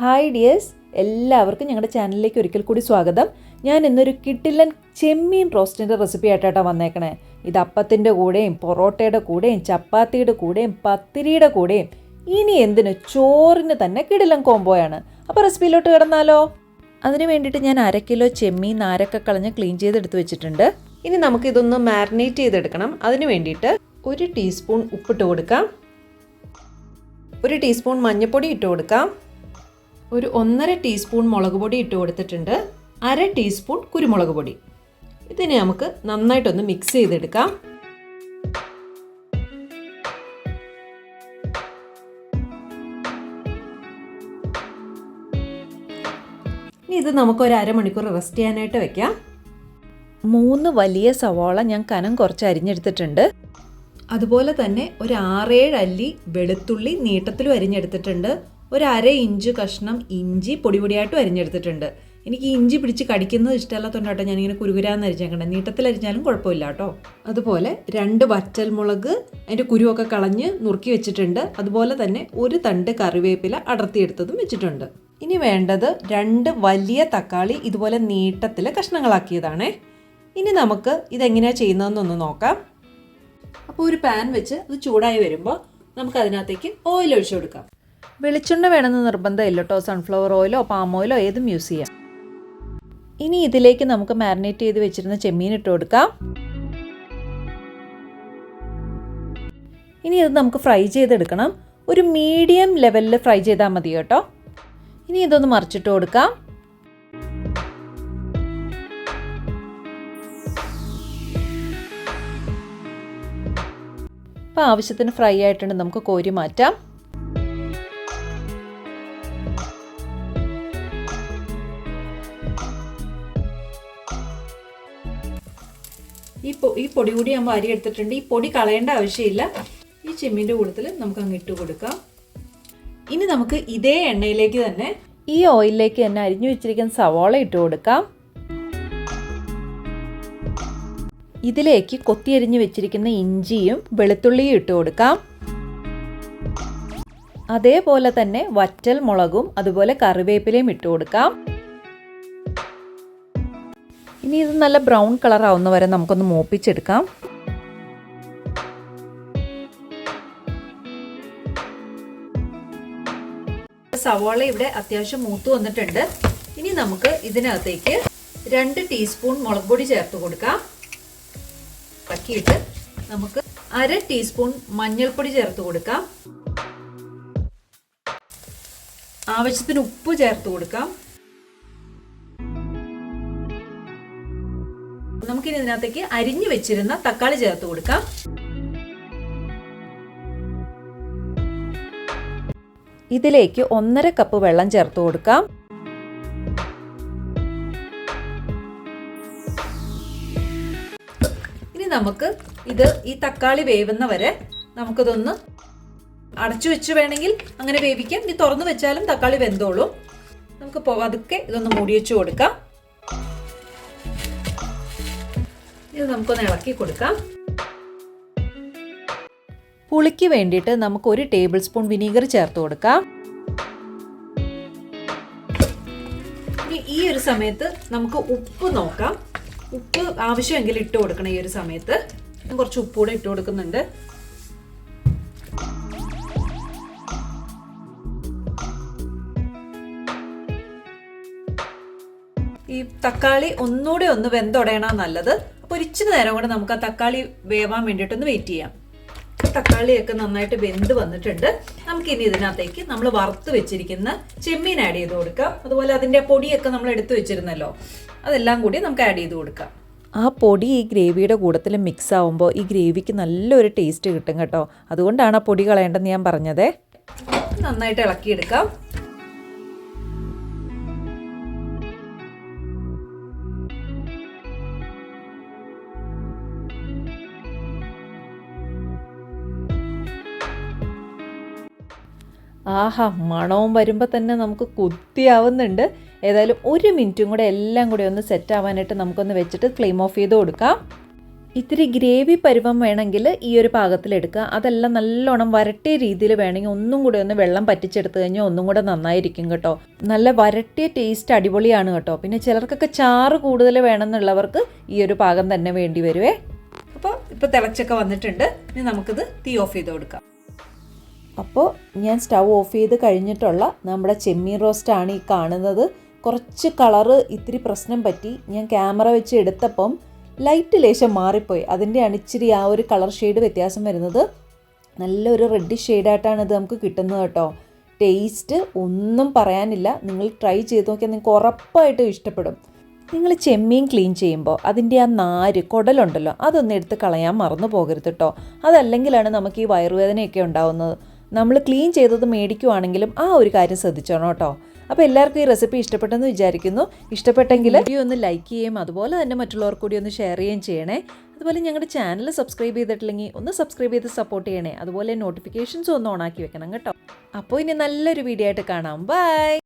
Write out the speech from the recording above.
Hi dears എല്ലാവർക്കും ഞങ്ങളുടെ ചാനലിലേക്ക് ഒരിക്കൽ കൂടി സ്വാഗതം. ഞാൻ ഇന്നൊരു കിട്ടില്ലൻ ചെമ്മീൻ റോസ്റ്റിന്റെ റെസിപ്പി ആയിട്ടാണ് വന്നേക്കണേ. ഇത് അപ്പത്തിന്റെ കൂടെയും പൊറോട്ടയുടെ കൂടെയും ചപ്പാത്തിയുടെ കൂടെയും പത്തിരിയുടെ കൂടെയും ഇനി എന്തിന് ചോറിന് തന്നെ കിടിലൻ കോംബോയാണ്. അപ്പോൾ റെസിപ്പിയിലോട്ട് കിടന്നാലോ? അതിന് വേണ്ടിയിട്ട് ഞാൻ അര കിലോ ചെമ്മീൻ നാരൊക്കെ കളഞ്ഞ് ക്ലീൻ ചെയ്തെടുത്ത് വെച്ചിട്ടുണ്ട്. ഇനി നമുക്കിതൊന്ന് മാരിനേറ്റ് ചെയ്തെടുക്കണം. അതിന് വേണ്ടിയിട്ട് ഒരു ടീസ്പൂൺ ഉപ്പിട്ട് കൊടുക്കാം. ഒരു ടീസ്പൂൺ മഞ്ഞൾപ്പൊടി ഇട്ട് കൊടുക്കാം. ഒരു ഒന്നര ടീസ്പൂൺ മുളക് പൊടി ഇട്ട് കൊടുത്തിട്ടുണ്ട്. അര ടീസ്പൂൺ കുരുമുളക് പൊടി. ഇതിനെ നമുക്ക് നന്നായിട്ടൊന്ന് മിക്സ് ചെയ്തെടുക്കാം. ഇനി ഇത് നമുക്ക് ഒരു അരമണിക്കൂർ റെസ്റ്റ് ചെയ്യാനായിട്ട് വെക്കാം. മൂന്ന് വലിയ സവാള ഞാൻ കനം കുറച്ച് അരിഞ്ഞെടുത്തിട്ടുണ്ട്. അതുപോലെ തന്നെ ഒരു ആറേഴ് അല്ലി വെളുത്തുള്ളി നീട്ടത്തിലും അരിഞ്ഞെടുത്തിട്ടുണ്ട്. ഒരു അര ഇഞ്ച് കഷ്ണം ഇഞ്ചി പൊടി പൊടിയായിട്ടും അരിഞ്ഞെടുത്തിട്ടുണ്ട്. എനിക്ക് ഇഞ്ചി പിടിച്ച് കടിക്കുന്നത് ഇഷ്ടമല്ലാത്തതുകൊണ്ട് കേട്ടോ ഞാനിങ്ങനെ കുരുകുരാന്ന് അരിഞ്ഞേക്കണേ. നീട്ടത്തിൽ അരിഞ്ഞാലും കുഴപ്പമില്ല കേട്ടോ. അതുപോലെ രണ്ട് വറ്റൽ മുളക് അതിന്റെ കുരുവൊക്കെ കളഞ്ഞ് നുറുക്കി വെച്ചിട്ടുണ്ട്. അതുപോലെ തന്നെ ഒരു തണ്ട് കറിവേപ്പില അടർത്തിയെടുത്തതും വെച്ചിട്ടുണ്ട്. ഇനി വേണ്ടത് രണ്ട് വലിയ തക്കാളി ഇതുപോലെ നീട്ടത്തിൽ കഷ്ണങ്ങളാക്കിയതാണേ. ഇനി നമുക്ക് ഇതെങ്ങനെയാണ് ചെയ്യുന്നതെന്നൊന്ന് നോക്കാം. അപ്പോൾ ഒരു പാൻ വെച്ച് അത് ചൂടായി വരുമ്പോൾ നമുക്ക് അതിനകത്തേക്ക് ഓയിൽ ഒഴിച്ചു കൊടുക്കാം. വെളിച്ചെണ്ണ വേണമെന്ന് നിർബന്ധമില്ല കേട്ടോ. സൺഫ്ലവർ ഓയിലോ പാം ഓയിലോ ഏതും യൂസ് ചെയ്യാം. ഇനി ഇതിലേക്ക് നമുക്ക് മാരിനേറ്റ് ചെയ്ത് വെച്ചിരുന്ന ചെമ്മീൻ ഇട്ട് കൊടുക്കാം. ഇനി ഇത് നമുക്ക് ഫ്രൈ ചെയ്തെടുക്കണം. ഒരു മീഡിയം ലെവലിൽ ഫ്രൈ ചെയ്താൽ മതി കേട്ടോ. ഇനി ഇതൊന്ന് മറിച്ചിട്ട് കൊടുക്കാം. അപ്പോൾ ആവശ്യത്തിന് ഫ്രൈ ആയിട്ടുണ്ട് നമുക്ക് കോരി മാറ്റാം. ഈ ഈ പൊടി കൂടി നമ്മൾ അരി എടുത്തിട്ടുണ്ട്. ഈ പൊടി കളയേണ്ട ആവശ്യമില്ല. ഈ ചെമ്മീന്റെ കൂട്ടത്തിൽ നമുക്ക് അങ്ങ് ഇട്ട് കൊടുക്കാം. ഇനി നമുക്ക് ഇതേ എണ്ണയിലേക്ക് തന്നെ ഈ ഓയിലിലേക്ക് തന്നെ അരിഞ്ഞു വെച്ചിരിക്കുന്ന സവാള ഇട്ട് കൊടുക്കാം. ഇതിലേക്ക് കൊത്തിയരിഞ്ഞ് വെച്ചിരിക്കുന്ന ഇഞ്ചിയും വെളുത്തുള്ളിയും ഇട്ട് കൊടുക്കാം. അതേപോലെ തന്നെ വറ്റൽ മുളകും അതുപോലെ കറിവേപ്പിലയും ഇട്ട് കൊടുക്കാം. ഇനി ഇത് നല്ല ബ്രൗൺ കളർ ആവുന്ന വരെ നമുക്കൊന്ന് മോപ്പിച്ചെടുക്കാം. സവാള ഇവിടെ അത്യാവശ്യം മൂത്ത് വന്നിട്ടുണ്ട്. ഇനി നമുക്ക് ഇതിനകത്തേക്ക് രണ്ട് ടീസ്പൂൺ മുളക് പൊടി ചേർത്ത് കൊടുക്കാം. ഇളക്കിയിട്ട് നമുക്ക് അര ടീസ്പൂൺ മഞ്ഞൾപ്പൊടി ചേർത്ത് കൊടുക്കാം. ആവശ്യത്തിന് ഉപ്പ് ചേർത്ത് കൊടുക്കാം. നമുക്കിനി ഇതിനകത്തേക്ക് അരിഞ്ഞു വെച്ചിരുന്ന തക്കാളി ചേർത്ത് കൊടുക്കാം. ഇതിലേക്ക് ഒന്നര കപ്പ് വെള്ളം ചേർത്ത് കൊടുക്കാം. ഇനി നമുക്ക് ഇത് ഈ തക്കാളി വേവുന്ന വരെ നമുക്കിതൊന്ന് അടച്ചു വെച്ച് വേണമെങ്കിൽ അങ്ങനെ വേവിക്കാം. ഇനി തുറന്നു വെച്ചാലും തക്കാളി വെന്തോളും. നമുക്ക് പതുക്കെ ഇതൊന്ന് മൂടി വെച്ച് കൊടുക്കാം. ഇത് നമുക്കൊന്ന് ഇളക്കി കൊടുക്കാം. പുളിക്ക് വേണ്ടിയിട്ട് നമുക്ക് ഒരു ടേബിൾ സ്പൂൺ വിനീഗർ ചേർത്ത് കൊടുക്കാം. ഇനി ഈ ഒരു സമയത്ത് നമുക്ക് ഉപ്പ് നോക്കാം. ഉപ്പ് ആവശ്യമെങ്കിൽ ഇട്ട് കൊടുക്കണം ഈ ഒരു സമയത്ത്. കുറച്ച് ഉപ്പ് കൂടെ ഇട്ട് കൊടുക്കുന്നുണ്ട്. ഈ തക്കാളി ഒന്നുകൂടെ ഒന്ന് വെന്തൊടയണ നല്ലത്. അപ്പോൾ ഇച്ചിരി നേരം കൂടെ നമുക്ക് ആ തക്കാളി വേവാൻ വേണ്ടിയിട്ടൊന്ന് വെയിറ്റ് ചെയ്യാം. തക്കാളിയൊക്കെ നന്നായിട്ട് വെന്ത് വന്നിട്ടുണ്ട്. നമുക്ക് ഇനി ഇതിനകത്തേക്ക് നമ്മൾ വറുത്ത് വെച്ചിരിക്കുന്ന ചെമ്മീൻ ആഡ് ചെയ്ത് കൊടുക്കാം. അതുപോലെ അതിന്റെ പൊടിയൊക്കെ നമ്മൾ എടുത്തു വെച്ചിരുന്നല്ലോ. അതെല്ലാം കൂടി നമുക്ക് ആഡ് ചെയ്ത് കൊടുക്കാം. ആ പൊടി ഈ ഗ്രേവിയുടെ കൂട്ടത്തിൽ മിക്സ് ആവുമ്പോൾ ഈ ഗ്രേവിക്ക് നല്ലൊരു ടേസ്റ്റ് കിട്ടും കേട്ടോ. അതുകൊണ്ടാണ് ആ പൊടി കളയേണ്ടതെന്ന് ഞാൻ പറഞ്ഞത്. നന്നായിട്ട് ഇളക്കിയെടുക്കാം. ആഹാ മണവും വരുമ്പോൾ തന്നെ നമുക്ക് കുത്തിയാവുന്നുണ്ട്. ഏതായാലും ഒരു മിനിറ്റും കൂടെ എല്ലാം കൂടി ഒന്ന് സെറ്റ് ആവാനായിട്ട് നമുക്കൊന്ന് വെച്ചിട്ട് ഫ്ലെയിം ഓഫ് ചെയ്ത് കൊടുക്കാം. ഇത്തിരി ഗ്രേവി പരുവം വേണമെങ്കിൽ ഈ ഒരു പാകത്തിലെടുക്കുക അതെല്ലാം നല്ലോണം വരട്ടിയ രീതിയിൽ വേണമെങ്കിൽ ഒന്നും കൂടെ ഒന്ന് വെള്ളം പറ്റിച്ചെടുത്ത് കഴിഞ്ഞാൽ ഒന്നും കൂടെ നന്നായിരിക്കും കേട്ടോ. നല്ല വരട്ടിയ ടേസ്റ്റ് അടിപൊളിയാണ് കേട്ടോ. പിന്നെ ചിലർക്കൊക്കെ ചാറ് കൂടുതൽ വേണമെന്നുള്ളവർക്ക് ഈ ഒരു പാകം തന്നെ വേണ്ടി വരുവേ. അപ്പോൾ ഇപ്പോൾ തിളച്ചൊക്കെ വന്നിട്ടുണ്ട്. ഇനി നമുക്കിത് തീ ഓഫ് ചെയ്ത് കൊടുക്കാം. അപ്പോൾ ഞാൻ സ്റ്റൗ ഓഫ് ചെയ്ത് കഴിഞ്ഞിട്ടുള്ള നമ്മുടെ ചെമ്മീൻ റോസ്റ്റാണ് ഈ കാണുന്നത്. കുറച്ച് കളറ് ഇത്തിരി പ്രശ്നം പറ്റി. ഞാൻ ക്യാമറ വെച്ച് എടുത്തപ്പം ലൈറ്റ് ലേശം മാറിപ്പോയി. അതിന്റെയാണ് ഇച്ചിരി ആ ഒരു കളർ ഷെയ്ഡ് വ്യത്യാസം വരുന്നത്. നല്ലൊരു റെഡ് ഷെയ്ഡായിട്ടാണ് ഇത് നമുക്ക് കിട്ടുന്നത് കേട്ടോ. ടേസ്റ്റ് ഒന്നും പറയാനില്ല. നിങ്ങൾ ട്രൈ ചെയ്ത് നോക്കിയാൽ നിങ്ങൾക്ക് ഉറപ്പായിട്ടും ഇഷ്ടപ്പെടും. നിങ്ങൾ ചെമ്മീൻ ക്ലീൻ ചെയ്യുമ്പോൾ അതിന്റെ ആ നാര് കുടലുണ്ടല്ലോ അതൊന്ന് എടുത്ത് കളയാൻ മറന്നു പോകരുത് കേട്ടോ. അതല്ലെങ്കിലാണ് നമുക്ക് ഈ വയറുവേദനയൊക്കെ ഉണ്ടാവുന്നത്. നമ്മൾ ക്ലീൻ ചെയ്തത് മേടിക്കുവാണെങ്കിലും ആ ഒരു കാര്യം ശ്രദ്ധിച്ചോണം കേട്ടോ. അപ്പോൾ എല്ലാവർക്കും ഈ റെസിപ്പി ഇഷ്ടപ്പെട്ടെന്ന് വിചാരിക്കുന്നു. ഇഷ്ടപ്പെട്ടെങ്കിൽ വീഡിയോ ഒന്ന് ലൈക്ക് ചെയ്യുകയും അതുപോലെ തന്നെ മറ്റുള്ളവർക്ക് കൂടി ഒന്ന് ഷെയർ ചെയ്യുകയും ചെയ്യണേ. അതുപോലെ ഞങ്ങളുടെ ചാനൽ സബ്സ്ക്രൈബ് ചെയ്തിട്ടില്ലെങ്കിൽ ഒന്ന് സബ്സ്ക്രൈബ് ചെയ്ത് സപ്പോർട്ട് ചെയ്യണേ. അതുപോലെ നോട്ടിഫിക്കേഷൻസ് ഒന്ന് ഓണാക്കി വെക്കണം കേട്ടോ. അപ്പോൾ ഇനി നല്ലൊരു വീഡിയോ ആയിട്ട് കാണാം. ബൈ